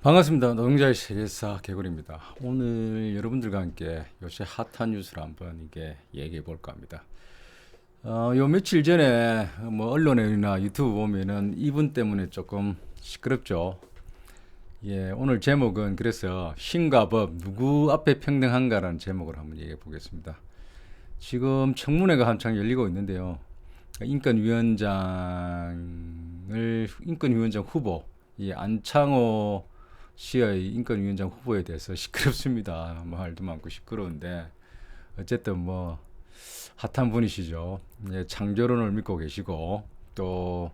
반갑습니다. 노동자의 세계사 개굴입니다. 오늘 여러분들과 함께 요새 핫한 뉴스를 한번 이게 얘기해 볼까 합니다. 어, 요 며칠 전에 뭐 언론이나 유튜브 보면은 이분 때문에 조금 시끄럽죠. 예, 오늘 제목은 그래서 신과 법 누구 앞에 평등한가라는 제목을 한번 얘기해 보겠습니다. 지금 청문회가 한창 열리고 있는데요. 인권위원장을 인권위원장 후보 이 안창호 시의 인권위원장 후보에 대해서 시끄럽습니다. 말도 많고 시끄러운데 어쨌든 뭐 핫한 분이시죠. 예, 창조론을 믿고 계시고 또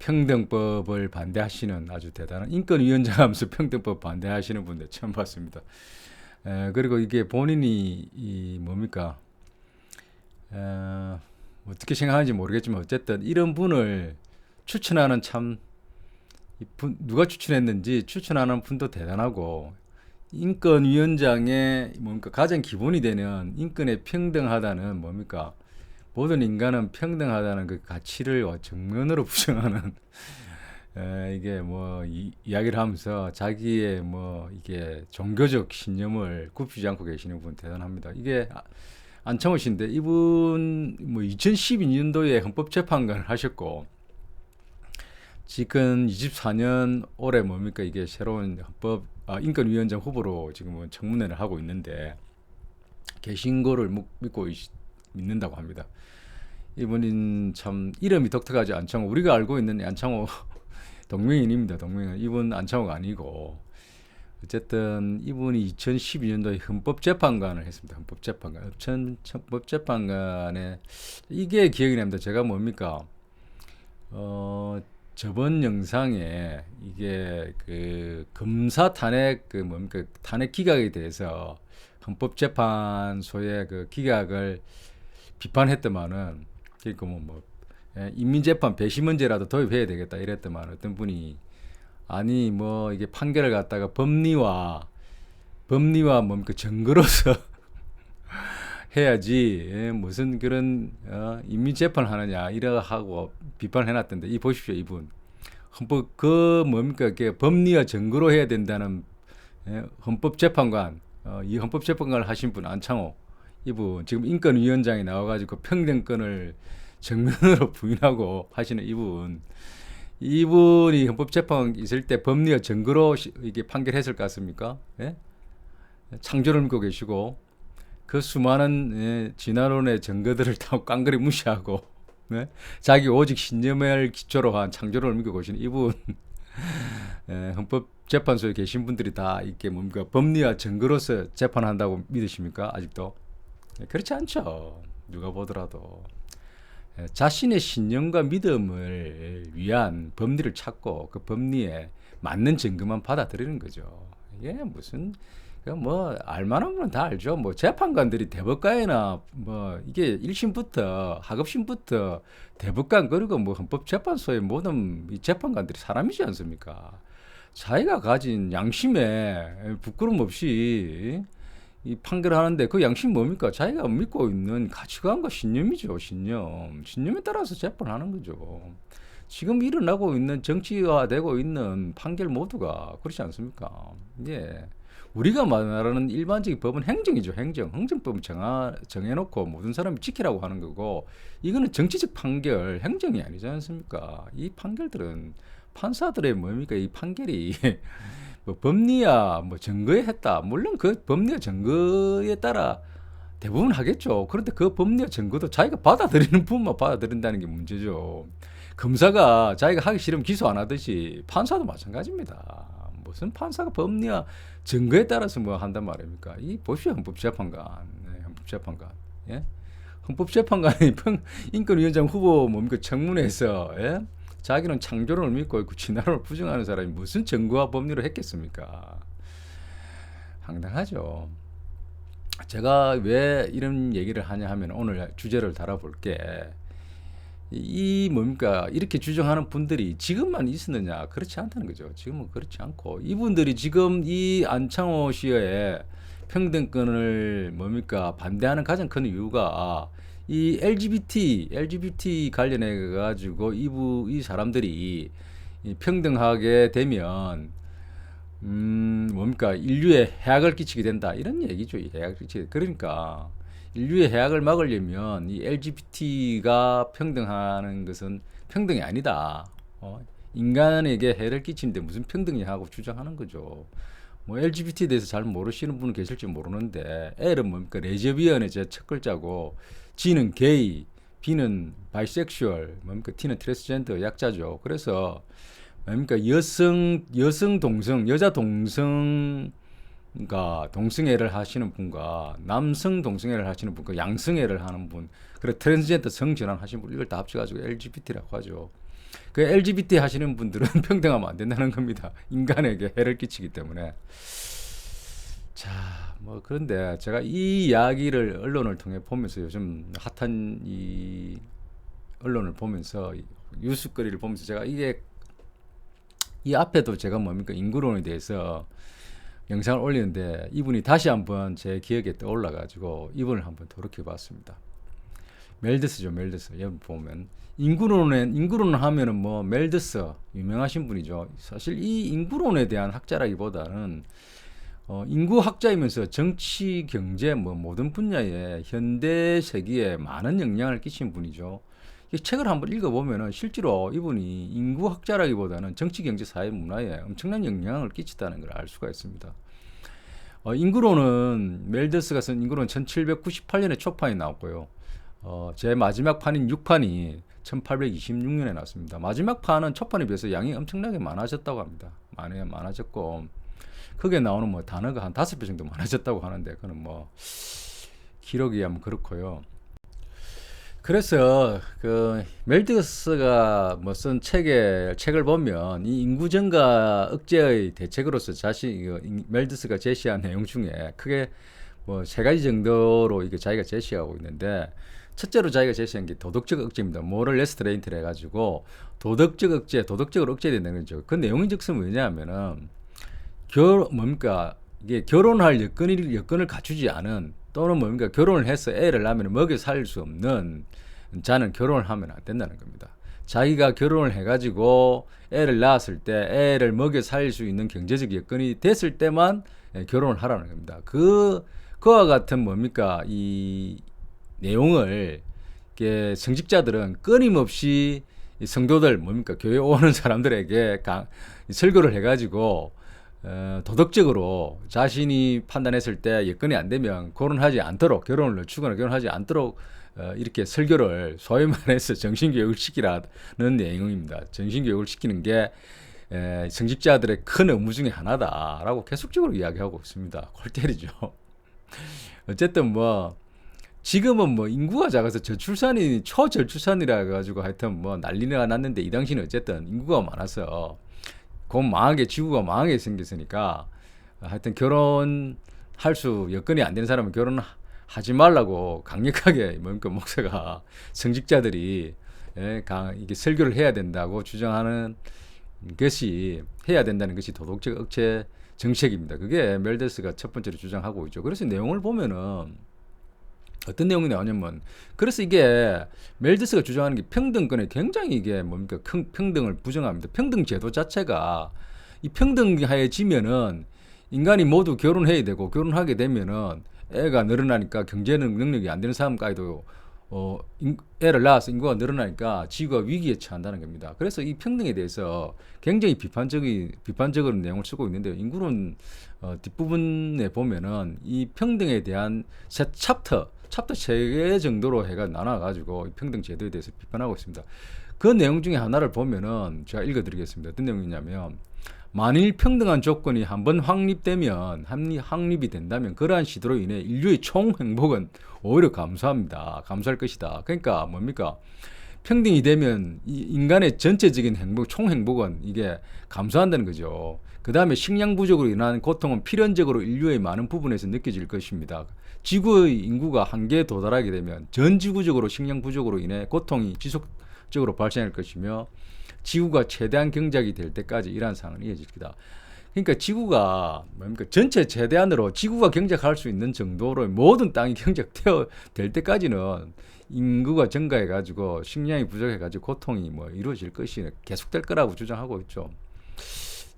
평등법을 반대하시는 아주 대단한 인권위원장 하면서 평등법 반대하시는 분들 처음 봤습니다. 에, 그리고 이게 본인이 이 뭡니까 에, 어떻게 생각하는지 모르겠지만 어쨌든 이런 분을 추천하는 참 분, 누가 추천했는지 추천하는 분도 대단하고 인권위원장의 뭡니까 가장 기본이 되는 인권의 평등하다는 뭡니까 모든 인간은 평등하다는 그 가치를 정면으로 부정하는 에, 이게 뭐 이, 이야기를 하면서 자기의 뭐 이게 종교적 신념을 굽히지 않고 계시는 분 대단합니다. 이게 아, 안창호 씨인데 이분 뭐 2012년도에 헌법재판관을 하셨고 지금 24년 올해 뭡니까 이게 새로운 헌법 아, 인권위원장 후보로 지금은 청문회를 하고 있는데 계신 거를 믿고 있, 믿는다고 합니다. 이분은 참 이름이 독특하지 안창호 우리가 알고 있는 안창호 동명인입니다. 동명인 이분 안창호가 아니고 어쨌든 이분이 2012년도에 헌법재판관을 했습니다. 헌법재판관 헌법재판관에 이게 기억이 납니다. 제가 뭡니까 어 저번 영상에 이게 그 검사 탄핵 그 뭡니까? 탄핵 기각에 대해서 헌법재판소의 그 기각을 비판했더만은 그러니까 뭐, 뭐 예, 인민재판 배심원제라도 도입해야 되겠다 이랬더만 어떤 분이 아니 뭐 이게 판결을 갖다가 법리와 법리와 뭡니까? 증거로서 해야지 예, 무슨 그런 어, 인민 재판 하느냐 이래 하고 비판해놨던데 이 보십시오 이분 헌법 그 뭡니까 그 법리와 증거로 해야 된다는 예, 헌법재판관 어, 이 헌법재판관을 하신 분 안창호 이분 지금 인권위원장이 나와가지고 평등권을 정면으로 부인하고 하시는 이분 이분이 헌법재판 있을 때 법리와 증거로 이게 판결했을 것 같습니까? 예? 창조를 믿고 계시고 그 수많은 예, 진화론의 증거들을 다 깡그리 무시하고 네? 자기 오직 신념을 기초로 한 창조를 믿고 계시는 이분. 예, 헌법재판소에 계신 분들이 다 이게 뭡니까 법리와 증거로서 재판한다고 믿으십니까? 아직도? 예, 그렇지 않죠. 누가 보더라도. 예, 자신의 신념과 믿음을 위한 법리를 찾고 그 법리에 맞는 증거만 받아들이는 거죠. 이게 무슨 뭐 알만한 분은 다 알죠. 뭐 재판관들이 대법관이나 뭐 이게 1심부터 하급심부터 대법관 그리고 뭐 헌법재판소의 모든 이 재판관들이 사람이지 않습니까? 자기가 가진 양심에 부끄럼 없이 이 판결하는데 그 양심 뭡니까? 자기가 믿고 있는 가치관과 신념이죠. 신념. 신념에 따라서 재판하는 거죠. 지금 일어나고 있는 정치화되고 있는 판결 모두가 그렇지 않습니까? 예. 우리가 말하는 일반적인 법은 행정이죠, 행정. 행정법은 정하, 정해놓고 모든 사람이 지키라고 하는 거고, 이거는 정치적 판결, 행정이 아니지 않습니까? 이 판결들은 판사들의 뭡니까? 이 판결이 뭐 법리야, 뭐 증거에 했다. 물론 그 법리와 증거에 따라 대부분 하겠죠. 그런데 그 법리와 증거도 자기가 받아들이는 부분만 받아들인다는 게 문제죠. 검사가 자기가 하기 싫으면 기소 안 하듯이 판사도 마찬가지입니다. 무슨 판사가 법리와 증거에 따라서 뭐 한단 말입니까? 이 보십시오 헌법재판관, 네, 헌법재판관, 예? 헌법재판관이 인권위원장 후보 뭡니까 청문회에서 예? 자기는 창조론을 믿고 있고 진화론을 부정하는 사람이 무슨 증거와 법리로 했겠습니까? 황당하죠. 제가 왜 이런 얘기를 하냐 하면 오늘 주제를 달아볼게. 이 뭡니까? 이렇게 주장하는 분들이 지금만 있었느냐? 그렇지 않다는 거죠. 지금은 그렇지 않고 이분들이 지금 이 안창호 씨의 평등권을 뭡니까? 반대하는 가장 큰 이유가 이 LGBT LGBT 관련해 가지고 이부 이 사람들이 평등하게 되면 음, 뭡니까? 인류에 해악을 끼치게 된다. 이런 얘기죠. 이 해악을 끼치게. 그러니까 인류의 해악을 막으려면 이 LGBT가 평등하는 것은 평등이 아니다. 어, 인간에게 해를 끼치는데 무슨 평등이 하고 주장하는 거죠. 뭐 LGBT에 대해서 잘 모르시는 분은 계실지 모르는데 L은 뭡니까 레즈비언의 제첫 글자고 G는 게이, B는 바이섹슈얼, 뭡니까 T는 트랜스젠더 약자죠. 그래서 뭡니까 여성 여성 동성 여자 동성 가 동성애를 하시는 분과 남성 동성애를 하시는 분과 양성애를 하는 분 그리고 트랜스젠더 성전환 하시는 분 이걸 다 합쳐가지고 LGBT라고 하죠. 그 LGBT 하시는 분들은 평등하면 안 된다는 겁니다. 인간에게 해를 끼치기 때문에. 자, 뭐 그런데 제가 이 이야기를 언론을 통해 보면서 요즘 핫한 이 언론을 보면서 뉴스거리를 보면서 제가 이게 이 앞에도 제가 뭡니까 인구론에 대해서 영상을 올리는데 이분이 다시 한번 제 기억에 떠올라 가지고 이분을 한번 도록해 봤습니다. 멜드스죠, 멜드스. 여기 보면 인구론에 인구론 하면은 뭐 멜드스 유명하신 분이죠. 사실 이 인구론에 대한 학자라기보다는 어, 인구 학자이면서 정치, 경제 뭐 모든 분야에 현대 세계에 많은 영향을 끼친 분이죠. 이 책을 한번 읽어보면은 실제로 이분이 인구 학자라기보다는 정치, 경제, 사회, 문화에 엄청난 영향을 끼쳤다는 걸 알 수가 있습니다. 어, 인구론은 멜드스가 쓴 인구론 1798년에 초판이 나왔고요. 어, 제 마지막 판인 6판이 1826년에 나왔습니다. 마지막 판은 첫 판에 비해서 양이 엄청나게 많아졌다고 합니다. 많이 많아졌고 거기에 나오는 뭐 단어가 한 다섯 배 정도 많아졌다고 하는데 그는 뭐 기록이 하면 그렇고요. 그래서 그 멜드스가 뭐쓴 책에 책을 보면 이 인구 증가 억제의 대책으로서 자신 멜드스가 제시한 내용 중에 크게 뭐 세 가지 정도로 이게 자기가 제시하고 있는데 첫째로 자기가 제시한 게 도덕적 억제입니다. 모럴 레스트레인트를 해가지고 도덕적 억제, 도덕적으로 억제된다는 거죠. 그 내용이 즉슨 뭐냐면은 결 뭡니까 이게 결혼할 여건을 여건을 갖추지 않은 또는 뭡니까 결혼을 해서 애를 낳으면 먹여 살 수 없는 자는 결혼을 하면 안 된다는 겁니다. 자기가 결혼을 해가지고 애를 낳았을 때 애를 먹여 살수 있는 경제적 여건이 됐을 때만 결혼을 하라는 겁니다. 그 그와 같은 뭡니까 이 내용을 성직자들은 끊임없이 성도들 뭡니까 교회 오는 사람들에게 강, 설교를 해가지고 어, 도덕적으로 자신이 판단했을 때 여건이 안 되면 결혼하지 않도록 결혼을 늦추거나 결혼하지 않도록 어, 이렇게 설교를 소위 말해서 정신교육을 시키라는 내용입니다. 정신교육을 시키는 게 에, 성직자들의 큰 업무 중에 하나다라고 계속적으로 이야기하고 있습니다. 골 때리죠. 어쨌든 뭐 지금은 뭐 인구가 작아서 저출산이 초저출산이라 가지고 하여튼 뭐 난리가 났는데 이 당시는 어쨌든 인구가 많아서 곧 망하게 지구가 망하게 생겼으니까 하여튼 결혼할 수 여건이 안 되는 사람은 결혼 하지 말라고 강력하게 뭡니까 목사가 성직자들이 예, 강, 이게 설교를 해야 된다고 주장하는 것이 해야 된다는 것이 도덕적 억제 정책입니다. 그게 멜데스가 첫 번째로 주장하고 있죠. 그래서 내용을 보면은 어떤 내용이 나오냐면 그래서 이게 멜드스가 주장하는 게 평등권에 굉장히 이게 뭡니까 평등을 부정합니다. 평등 제도 자체가 이 평등하여지면은 인간이 모두 결혼해야 되고 결혼하게 되면은 애가 늘어나니까 경제능 능력이 안 되는 사람까지도 어 인, 애를 낳아서 인구가 늘어나니까 지구가 위기에 처한다는 겁니다. 그래서 이 평등에 대해서 굉장히 비판적인 비판적인 내용을 쓰고 있는데요. 인구론 어, 뒷부분에 보면은 이 평등에 대한 새 챕터 챕터 세 개 정도로 해가 나눠가지고 평등 제도에 대해서 비판하고 있습니다. 그 내용 중에 하나를 보면은 제가 읽어드리겠습니다. 어떤 내용이냐면 만일 평등한 조건이 한번 확립되면 확립이 된다면 그러한 시도로 인해 인류의 총 행복은 오히려 감소합니다. 감소할 것이다. 그러니까 뭡니까? 평등이 되면 인간의 전체적인 행복, 총 행복은 이게 감소한다는 거죠. 그 다음에 식량 부족으로 인한 고통은 필연적으로 인류의 많은 부분에서 느껴질 것입니다. 지구의 인구가 한계에 도달하게 되면 전 지구적으로 식량 부족으로 인해 고통이 지속적으로 발생할 것이며 지구가 최대한 경작이 될 때까지 이러한 상황은 이어질 거다. 그러니까 지구가 뭡니까 전체 최대한으로 지구가 경작할 수 있는 정도로 모든 땅이 경작되어 될 때까지는 인구가 증가해 가지고 식량이 부족해 가지고 고통이 뭐 이루어질 것이 계속될 거라고 주장하고 있죠.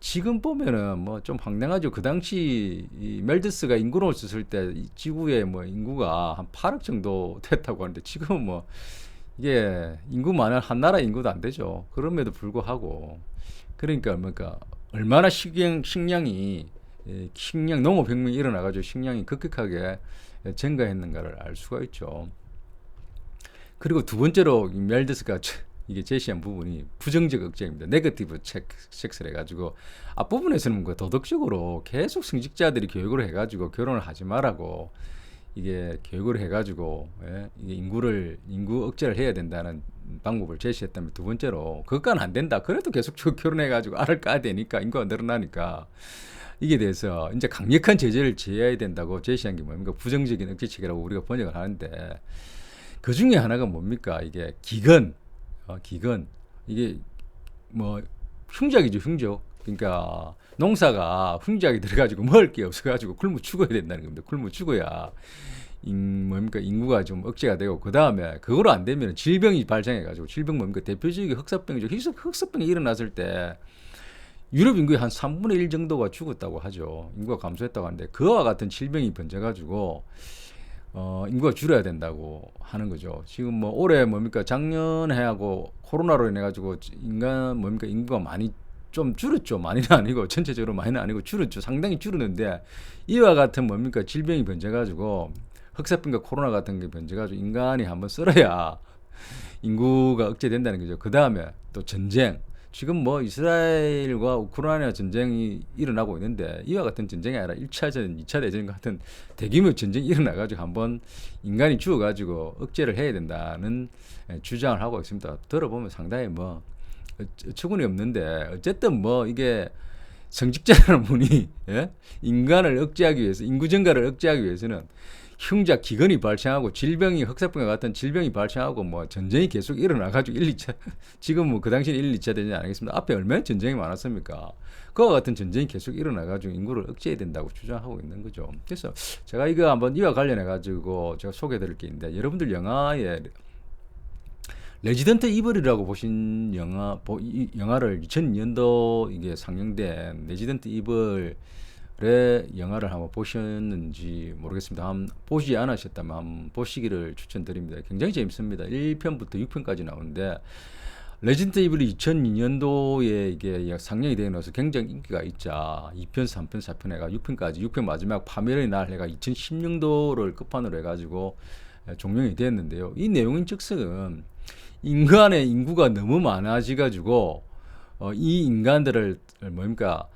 지금 보면은 뭐 좀 황당하죠. 그 당시 이 멜드스가 인구론을 썼을 때이 지구의 뭐 인구가 한 8억 정도 됐다고 하는데 지금은 뭐 이게 인구 많은 한 나라 인구도 안 되죠. 그럼에도 불구하고 그러니까 뭐까 얼마나 식량 식량이 예, 식량 농업혁명이 일어나가지고 식량이 급격하게 증가했는가를 알 수가 있죠. 그리고 두 번째로 이 멜드스가 제- 이게 제시한 부분이 부정적 억제입니다. 네거티브 책, 섹스를 해가지고 앞부분에서는 그 도덕적으로 계속 성직자들이 교육을 해가지고 결혼을 하지 말라고 이게 교육을 해가지고 예? 이게 인구를 인구 억제를 해야 된다는 방법을 제시했다면 두 번째로 그것과는 안 된다. 그래도 계속 저 결혼해가지고 알을 까야 되니까 인구가 늘어나니까 이게 대해서 이제 강력한 제재를 제해야 된다고 제시한 게 뭡니까 부정적인 억제책이라고 우리가 번역을 하는데 그 중에 하나가 뭡니까 이게 기근 어, 기근 이게 뭐 흉작이죠 흉적 그러니까 농사가 흉작이 들어가지고 먹을 게 없어가지고 굶어 죽어야 된다는 겁니다. 굶어 죽어야 인, 뭡니까 인구가 좀 억제가 되고 그 다음에 그거로 안 되면 질병이 발생해가지고 질병 뭡니까 대표적인 흑사병이죠. 흑사- 흑사병이 일어났을 때 유럽 인구의 한 3분의 1 정도가 죽었다고 하죠. 인구가 감소했다고 하는데 그와 같은 질병이 번져가지고 어, 인구가 줄어야 된다고 하는 거죠. 지금 뭐 올해 뭡니까 작년해하고 코로나로 인해 가지고 인간 뭡니까 인구가 많이 좀 줄었죠. 많이는 아니고 전체적으로 많이는 아니고 줄었죠. 상당히 줄었는데 이와 같은 뭡니까 질병이 번져가지고 흑사병과 코로나 같은 게 번져가지고 인간이 한번 썰어야 인구가 억제된다는 거죠. 그 다음에 또 전쟁. 지금 뭐 이스라엘과 우크라이나 전쟁이 일어나고 있는데 이와 같은 전쟁이 아니라 1차전, 2차 대전 같은 대규모 전쟁이 일어나가지고 한번 인간이 죽어가지고 억제를 해야 된다는 예, 주장을 하고 있습니다. 들어보면 상당히 뭐 어처구니 없는데 어쨌든 뭐 이게 성직자라는 분이 예? 인간을 억제하기 위해서 인구 증가를 억제하기 위해서는 흉작 기근이 발생하고 질병이 흑사병과 같은 질병이 발생하고 뭐 전쟁이 계속 일어나 가지고 1, 2차 지금 뭐 그 당시에 1, 2차 대전이 아니겠습니까? 앞에 얼마나 전쟁이 많았습니까? 그와 같은 전쟁이 계속 일어나 가지고 인구를 억제해야 된다고 주장하고 있는 거죠. 그래서 제가 이거 한번 이와 관련해 가지고 제가 소개해 드릴 게 있는데 여러분들 영화에 레지던트 이블이라고 보신 영화 보, 이, 영화를 2002년도 이게 상영된 레지던트 이블의 영화를 한번 보셨는지 모르겠습니다. 한번 보지 않으셨다면 한번 보시기를 추천드립니다. 굉장히 재밌습니다. 1편부터 6편까지 나오는데 레지던트 이블이 2002년도에 이게 상영이 되어 나서 굉장히 인기가 있자 2편, 3편, 4편 해가 6편까지 6편 마지막 파멸의 날 해가 2010년도를 끝판으로 해가지고 종영이 됐는데요. 이 내용인 즉슨 인간의 인구가 너무 많아지 가지고 어, 이 인간들을 뭡니까?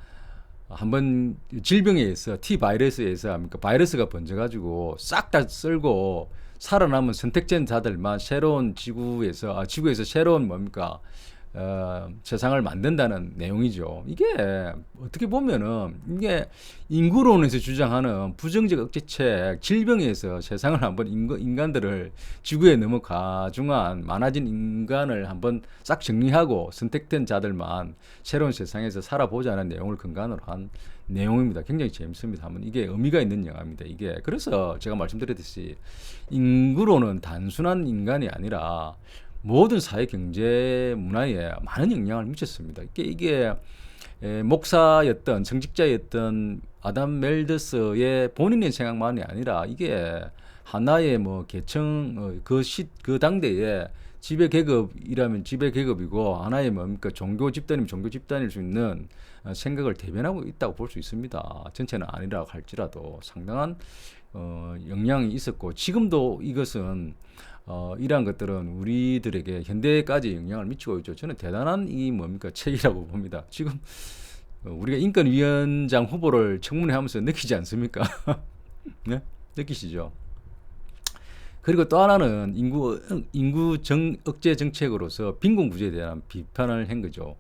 한번 질병에 의해서 T 바이러스에 의해서 합니까? 바이러스가 번져 가지고 싹 다 쓸고 살아남은 선택된 자들만 새로운 지구에서 아, 지구에서 새로운 뭡니까 어, 세상을 만든다는 내용이죠. 이게 어떻게 보면은 이게 인구론에서 주장하는 부정적 억제책, 질병에서 세상을 한번 인거, 인간 들을 지구에 너무 가중한 많아진 인간을 한번 싹 정리하고 선택된 자들만 새로운 세상에서 살아보자는 내용을 근간으로 한 내용입니다. 굉장히 재밌습니다. 한번 이게 의미가 있는 영화입니다. 이게 그래서 제가 말씀드렸듯이 인구론은 단순한 인간이 아니라 모든 사회, 경제, 문화에 많은 영향을 미쳤습니다. 이게 이게 에, 목사였던 정직자였던 아담 멜더스의 본인의 생각만이 아니라 이게 하나의 뭐 계층 어, 그시 그 당대에 지배 계급이라면 지배 계급이고 하나의 뭡니까 종교 집단이면 종교 집단일 수 있는 어, 생각을 대변하고 있다고 볼 수 있습니다. 전체는 아니라 할지라도 상당한 어, 영향이 있었고 지금도 이것은 어, 이러한 것들은 우리들에게 현대까지 영향을 미치고 있죠. 저는 대단한 이 뭡니까 책이라고 봅니다. 지금 어, 우리가 인권위원장 후보를 청문회 하면서 느끼지 않습니까? 네? 느끼시죠? 그리고 또 하나는 인구 인구 정 억제 정책으로서 빈곤 구제에 대한 비판을 한 거죠.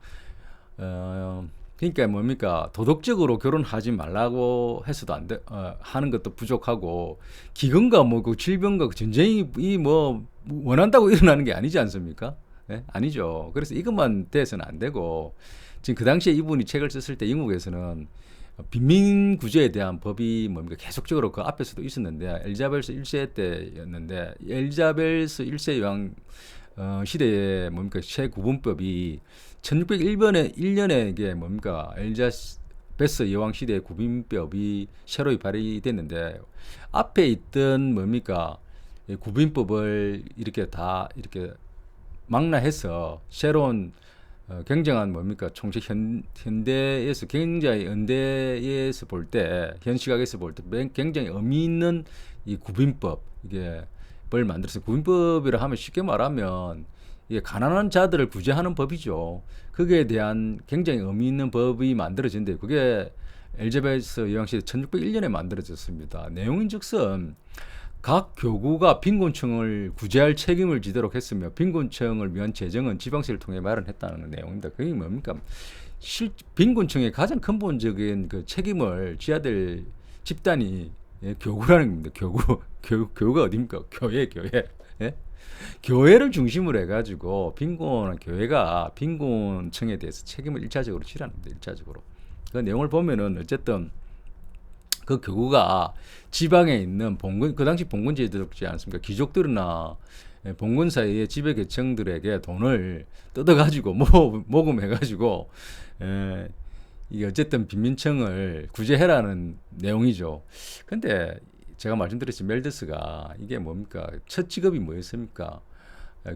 어, 그러니까 뭡니까 도덕적으로 결혼하지 말라고 해서도 안 돼, 어, 하는 것도 부족하고 기근과 뭐그 질병과 그 전쟁이 이뭐 원한다고 일어나는 게 아니지 않습니까? 예? 아니죠. 그래서 이것만 돼서는 안 되고 지금 그 당시에 이분이 책을 썼을 때 영국에서는 빈민 구제에 대한 법이 뭡니까? 계속적으로 그 앞에서도 있었는데 엘자베스 1세 때였는데 엘자베스 1세 왕 어, 시대에 뭡니까? 새 구분법이 1601년에 1년에 이게 뭡니까? 엘자베스 여왕 시대의 구빈법이 새로 발의됐는데 앞에 있던 뭡니까? 이 구빈법을 이렇게 다 이렇게 망라해서 새로운 어, 굉장한 뭡니까 총책 현, 현대에서 굉장히 연대에서 볼 때 현 시각에서 볼 때 굉장히 의미 있는 이 구빈법 이게 뭘 만들어서 구빈법이라 하면 쉽게 말하면 이게 가난한 자들을 구제하는 법이죠. 그게 대한 굉장히 의미 있는 법이 만들어진데 그게 엘자베스 여왕 시대 1601년에 만들어졌습니다. 내용인즉슨 각 교구가 빈곤층을 구제할 책임을 지도록 했으며 빈곤층을 위한 재정은 지방세를 통해 마련했다는 내용입니다. 그게 뭡니까? 실, 빈곤층의 가장 근본적인 그 책임을 지어야 될 집단이 예, 교구라는 겁니다. 교구, 교, 교구가 어딥니까? 교회, 교회. 예? 교회를 중심으로 해가지고 빈곤한 교회가 빈곤층에 대해서 책임을 일차적으로 지라는 겁니다. 일차적으로. 그 내용을 보면은 어쨌든 그 교구가 지방에 있는 봉건 그 당시 봉건 제도였지 않습니까? 귀족들이나 예, 봉건 사이의 지배 계층들에게 돈을 뜯어가지고 모, 모금해가지고 에, 이게 어쨌든 빈민층을 구제해라는 내용이죠. 근데 제가 말씀드렸지 멜드스가 이게 뭡니까? 첫 직업이 뭐였습니까?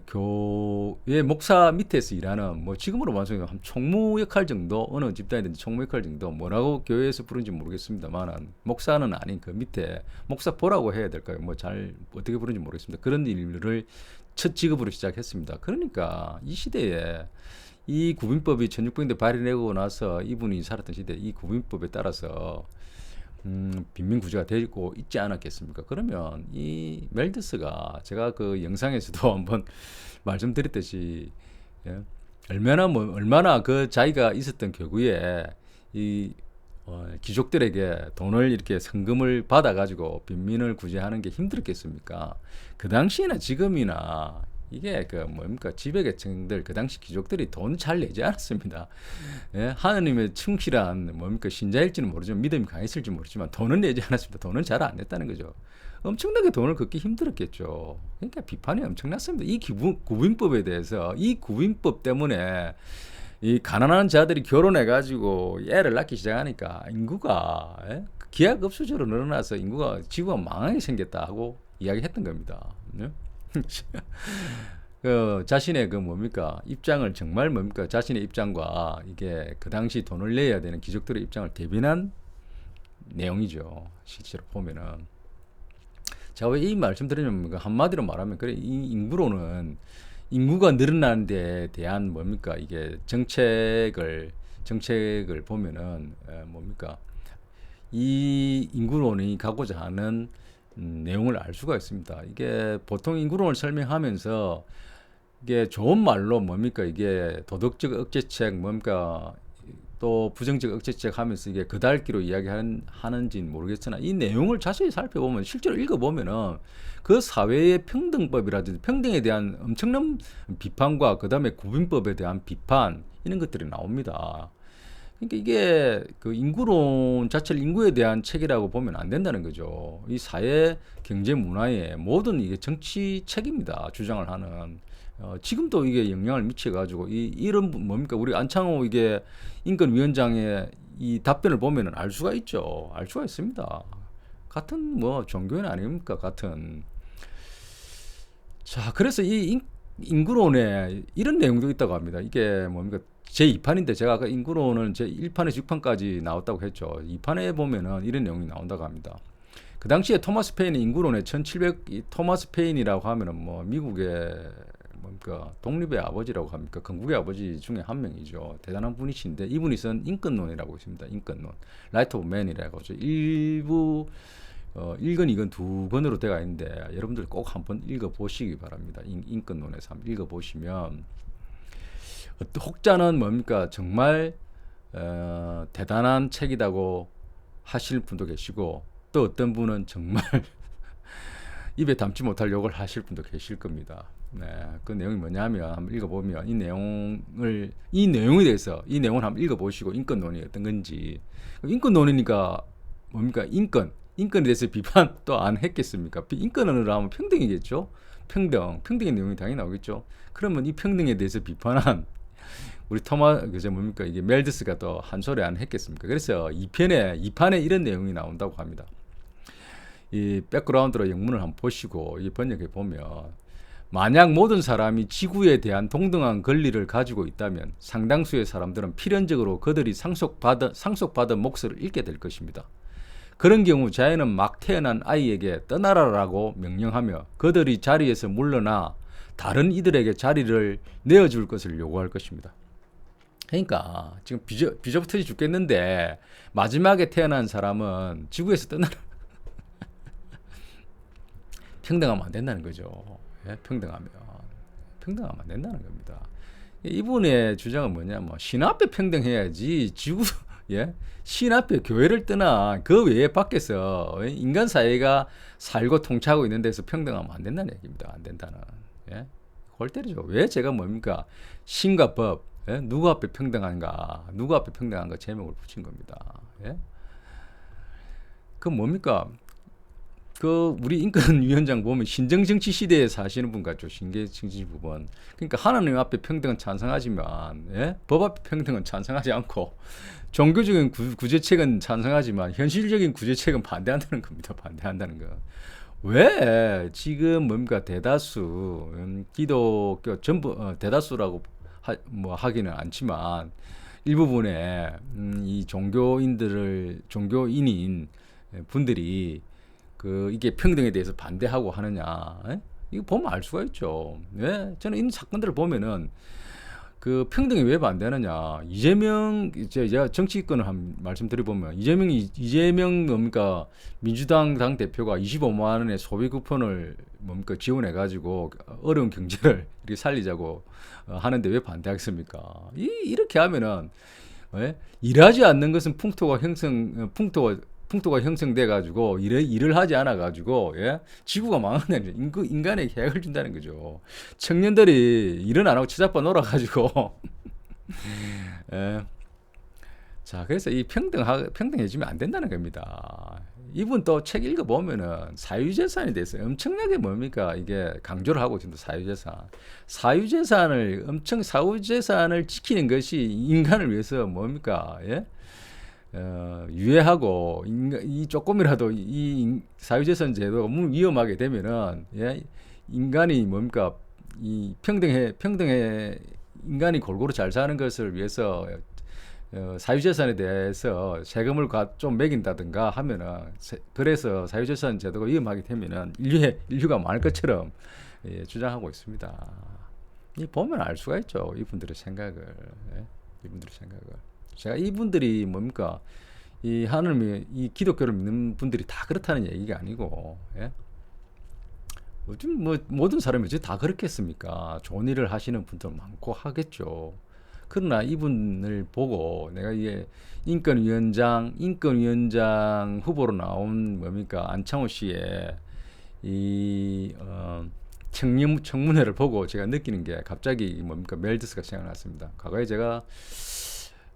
교회 목사 밑에서 일하는 뭐 지금으로 말하면 한 총무 역할 정도 어느 집단이든지 총무 역할 정도 뭐라고 교회에서 부른지 모르겠습니다만은 목사는 아닌 그 밑에 목사 보라고 해야 될까요? 뭐 잘 어떻게 부른지 모르겠습니다. 그런 일을 첫 직업으로 시작했습니다. 그러니까 이 시대에 이 구빈법이 1600년대 발의되고 나서 이분이 살았던 시대 이 구빈법에 따라서 음, 빈민 구제가 되고 있지 않았겠습니까? 그러면 이 멜드스가 제가 그 영상에서도 한번 말씀드렸듯이 예? 얼마나 뭐 얼마나 그 자기가 있었던 교구에 이 어, 귀족들에게 돈을 이렇게 성금을 받아가지고 빈민을 구제하는 게 힘들었겠습니까? 그 당시나 지금이나 이게 그 뭡니까 지배계층들 그 당시 귀족들이 돈 잘 내지 않았습니다. 예? 하느님의 충실한 뭡니까 신자일지는 모르지만 믿음이 강했을지 모르지만 돈은 내지 않았습니다. 돈은 잘 안 냈다는 거죠. 엄청나게 돈을 걷기 힘들었겠죠. 그러니까 비판이 엄청났습니다. 이 기부, 구빈법에 대해서 이 구빈법 때문에 이 가난한 자들이 결혼해 가지고 애를 낳기 시작하니까 인구가 예? 기하급수적으로 늘어나서 인구가 지구가 망하게 생겼다고 이야기했던 겁니다. 예? 그 자신의 그 뭡니까? 입장을 정말 뭡니까? 자신의 입장과 이게 그 당시 돈을 내야 되는 귀족들의 입장을 대변한 내용이죠. 실제로 보면은. 제가 왜 이 말씀드리냐면 한마디로 말하면 그래. 이 인구로는 인구가 늘어나는 데 대한 뭡니까? 이게 정책을 정책을 보면은 에, 뭡니까? 이 인구론이 가고자 하는 음, 내용을 알 수가 있습니다. 이게 보통 인구론을 설명하면서 이게 좋은 말로 뭡니까 이게 도덕적 억제책 뭡니까 또 부정적 억제책 하면서 이게 그달기로 이야기하는지는 모르겠으나 이 내용을 자세히 살펴보면 실제로 읽어보면은 그 사회의 평등법이라든지 평등에 대한 엄청난 비판과 그 다음에 구빈법에 대한 비판 이런 것들이 나옵니다. 그러니까 이게 그 인구론 자체를 인구에 대한 책이라고 보면 안 된다는 거죠. 이 사회 경제 문화의 모든 이게 정치 책입니다. 주장을 하는. 어, 지금도 이게 영향을 미쳐가지고 이 이런 뭡니까 우리 안창호 이게 인권위원장의 이 답변을 보면은 알 수가 있죠. 알 수가 있습니다. 같은 뭐 종교인 아닙니까 같은. 자 그래서 이 인, 인구론에 이런 내용도 있다고 합니다. 이게 뭡니까 제 2판인데 제가 아까 인구론은 제 1판에서 6판까지 나왔다고 했죠. 2판에 보면은 이런 내용이 나온다고 합니다. 그 당시에 토마스 페인의 인구론에 1700 토마스 페인이라고 하면은 뭐 미국의 뭡니까 독립의 아버지라고 합니까 건국의 아버지 중에 한 명이죠. 대단한 분이신데 이분이 쓴 인권론이라고 있습니다. 인권론 라이트 오브 맨이라고 하죠. 일부 어, 1권, 2권 두 권으로 되어 있는데 여러분들 꼭 한번 읽어보시기 바랍니다. 인, 인권론에서 한번 읽어보시면 혹자는 뭡니까 정말 어, 대단한 책이라고 하실 분도 계시고 또 어떤 분은 정말 입에 담지 못할 욕을 하실 분도 계실 겁니다. 네, 그 내용이 뭐냐면 한번 읽어보면 이 내용을 이 내용에 대해서 이 내용을 한번 읽어보시고 인권론이 어떤 건지 인권론이니까 뭡니까 인권 인권에 대해서 비판 또 안 했겠습니까? 인권을 하면 평등이겠죠. 평등 평등의 내용이 당연히 나오겠죠. 그러면 이 평등에 대해서 비판한 우리 토마 그저 뭡니까 이게 멜드스가 또 한 소리 안 했겠습니까? 그래서 2편에 2판에 이런 내용이 나온다고 합니다. 이 백그라운드로 영문을 한번 보시고 이 번역해 보면 만약 모든 사람이 지구에 대한 동등한 권리를 가지고 있다면 상당수의 사람들은 필연적으로 그들이 상속받은 상속받은 몫을 잃게 될 것입니다. 그런 경우 자연은 막 태어난 아이에게 떠나라라고 명령하며 그들이 자리에서 물러나 다른 이들에게 자리를 내어줄 것을 요구할 것입니다. 그러니까 지금 비저, 비저 터지 죽겠는데 마지막에 태어난 사람은 지구에서 떠나라. 평등하면 안 된다는 거죠. 예? 평등하면 평등하면 안 된다는 겁니다. 이분의 주장은 뭐냐, 뭐 신 앞에 평등해야지 지구 예? 신 앞에 교회를 떠나 그 외에 밖에서 인간 사회가 살고 통치하고 있는 데서 평등하면 안 된다는 얘기입니다. 안 된다는. 예? 골 때리죠. 왜 제가 뭡니까? 신과 법, 예? 누구 앞에 평등한가? 누구 앞에 평등한가 제목을 붙인 겁니다. 예? 그 뭡니까? 그 우리 인권 위원장 보면 신정 정치 시대에 사시는 분 같죠. 신계 정치 부분. 그러니까 하나님 앞에 평등은 찬성하지만 예? 법 앞에 평등은 찬성하지 않고 종교적인 구, 구제책은 찬성하지만 현실적인 구제책은 반대한다는 겁니다. 반대한다는 거. 왜 지금 뭡니까 대다수 음, 기독교 전부 어, 대다수라고 하, 뭐 하기는 않지만 일부분의 음, 이 종교인들을 종교인인 분들이 그 이게 평등에 대해서 반대하고 하느냐 에? 이거 보면 알 수가 있죠. 왜 저는 이 사건들을 보면은 그 평등이 왜 반대하느냐. 이재명 이제 정치권을 한 말씀드려보면 이재명이 이재명 뭡니까? 민주당 당 대표가 25만 원의 소비 쿠폰을 뭡니까? 지원해 가지고 어려운 경제를 이렇게 살리자고 어, 하는데 왜 반대하겠습니까? 이 이렇게 하면은 왜 일하지 않는 것은 풍토가 형성 어, 풍토가 풍토가 형성돼 가지고 일을 일을 하지 않아 가지고 예? 지구가 망하는 인구 인간에게 해악을 준다는 거죠. 청년들이 일은 안 하고 치자빠 놀아 가지고 예. 자, 그래서 이 평등 평등해지면 안 된다는 겁니다. 이분 또 책 읽어 보면은 사유재산에 대해서 엄청나게 뭡니까 이게 강조를 하고 있습니다. 사유재산, 사유재산을 엄청 사유재산을 지키는 것이 인간을 위해서 뭡니까 예? 어, 유해하고 인간, 이 조금이라도 이 사유재산 제도가 위험하게 되면은 예, 인간이 뭡니까 이 평등해 평등해 인간이 골고루 잘 사는 것을 위해서 어, 사유재산에 대해서 세금을 좀 매긴다든가 하면은 세, 그래서 사유재산 제도가 위험하게 되면은 인류의 인류가 많을 것처럼 예, 주장하고 있습니다. 이 보면 알 수가 있죠 이분들의 생각을 예, 이분들의 생각을. 제가 이분들이 뭡니까 이 하나님이 이 기독교를 믿는 분들이 다 그렇다는 얘기가 아니고 예? 요즘 뭐 모든 사람이 다 그렇겠습니까? 좋은 일을 하시는 분들 많고 하겠죠. 그러나 이분을 보고 내가 이게 인권위원장 인권위원장 후보로 나온 뭡니까 안창호 씨의 이 어, 청문 청문회를 보고 제가 느끼는 게 갑자기 뭡니까 멜드스가 생각났습니다. 과거에 제가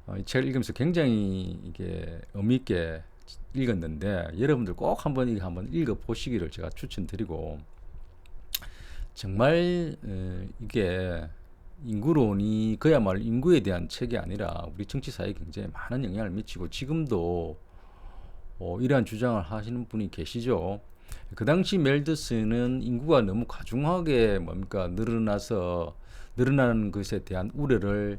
어, 이 책을 읽으면서 굉장히 이게 의미 있게 읽었는데 여러분들 꼭 한번 이거 한번 읽어 보시기를 제가 추천드리고 정말 에, 이게 인구론이 그야말로 인구에 대한 책이 아니라 우리 정치 사회 경제에 많은 영향을 미치고 지금도 어, 이러한 주장을 하시는 분이 계시죠. 그 당시 멜드스는 인구가 너무 과중하게 뭡니까 늘어나서 늘어나는 것에 대한 우려를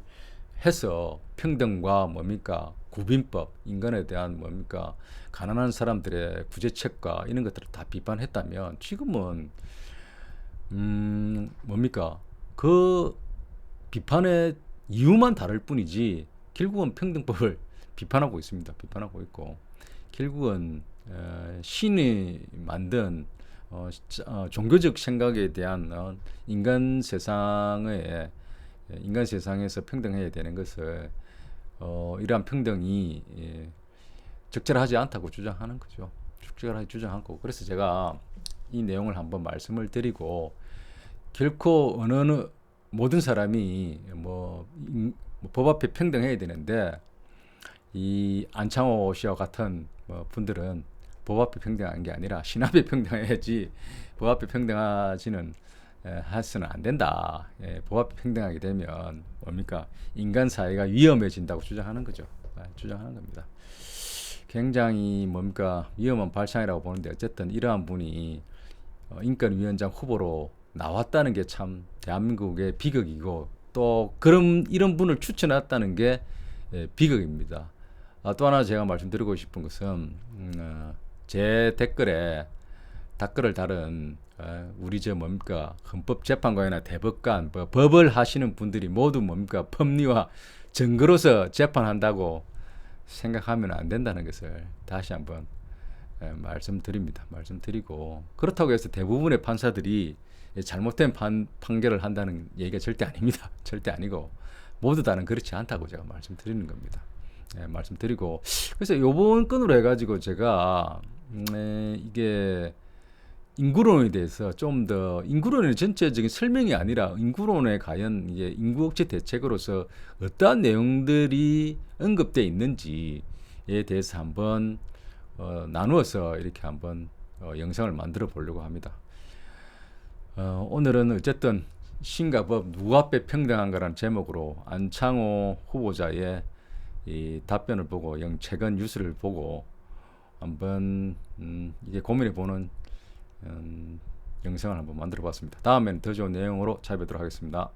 해서 평등과 뭡니까? 구빈법 인간에 대한 뭡니까? 가난한 사람들의 구제책과 이런 것들을 다 비판했다면 지금은 음 뭡니까? 그 비판의 이유만 다를 뿐이지 결국은 평등법을 비판하고 있습니다. 비판하고 있고. 결국은 에, 신이 만든 어, 어, 종교적 생각에 대한 어, 인간 세상의 예, 인간 세상에서 평등해야 되는 것을 어, 이러한 평등이 예, 적절하지 않다고 주장하는 거죠. 적절하게 주장하고 그래서 제가 이 내용을 한번 말씀을 드리고 결코 어느 모든 사람이 뭐, 뭐법 앞에 평등해야 되는데 이 안창호 씨와 같은 뭐 분들은 법 앞에 평등한 게 아니라 신 앞에 평등해야지 법 앞에 평등하지는 예, 해서는 안 된다. 예, 보합 평등하게 되면 뭡니까 인간 사회가 위험해진다고 주장하는 거죠. 아, 주장하는 겁니다. 굉장히 뭡니까 위험한 발상이라고 보는데 어쨌든 이러한 분이 어, 인권위원장 후보로 나왔다는 게 참 대한민국의 비극이고 또 그런 이런 분을 추천했다는 게 예, 비극입니다. 아, 또 하나 제가 말씀드리고 싶은 것은 음, 어, 제 댓글에 댓글을 어, 우리 저 뭡니까 헌법재판관이나 대법관 뭐 법을 하시는 분들이 모두 뭡니까 법리와 증거로서 재판한다고 생각하면 안 된다는 것을 다시 한번 예, 말씀드립니다. 말씀드리고 그렇다고 해서 대부분의 판사들이 잘못된 판, 판결을 한다는 얘기가 절대 아닙니다. 절대 아니고 모두 다는 그렇지 않다고 제가 말씀드리는 겁니다. 예, 말씀드리고 그래서 요번 건으로 해가지고 제가 음, 에, 이게 인구론에 대해서 좀 더 인구론의 전체적인 설명이 아니라 인구론에 과연 이게 인구 억제 대책으로서 어떠한 내용들이 언급돼 있는지에 대해서 한번 어, 나누어서 이렇게 한번 어, 영상을 만들어 보려고 합니다. 어, 오늘은 어쨌든 신과 법 누구 앞에 평등한가라는 제목으로 안창호 후보자의 이 답변을 보고 영 최근 뉴스를 보고 한번 음, 이게 고민해 보는 음, 영상을 한번 만들어 봤습니다. 다음에는 더 좋은 내용으로 찾아뵙도록 하겠습니다.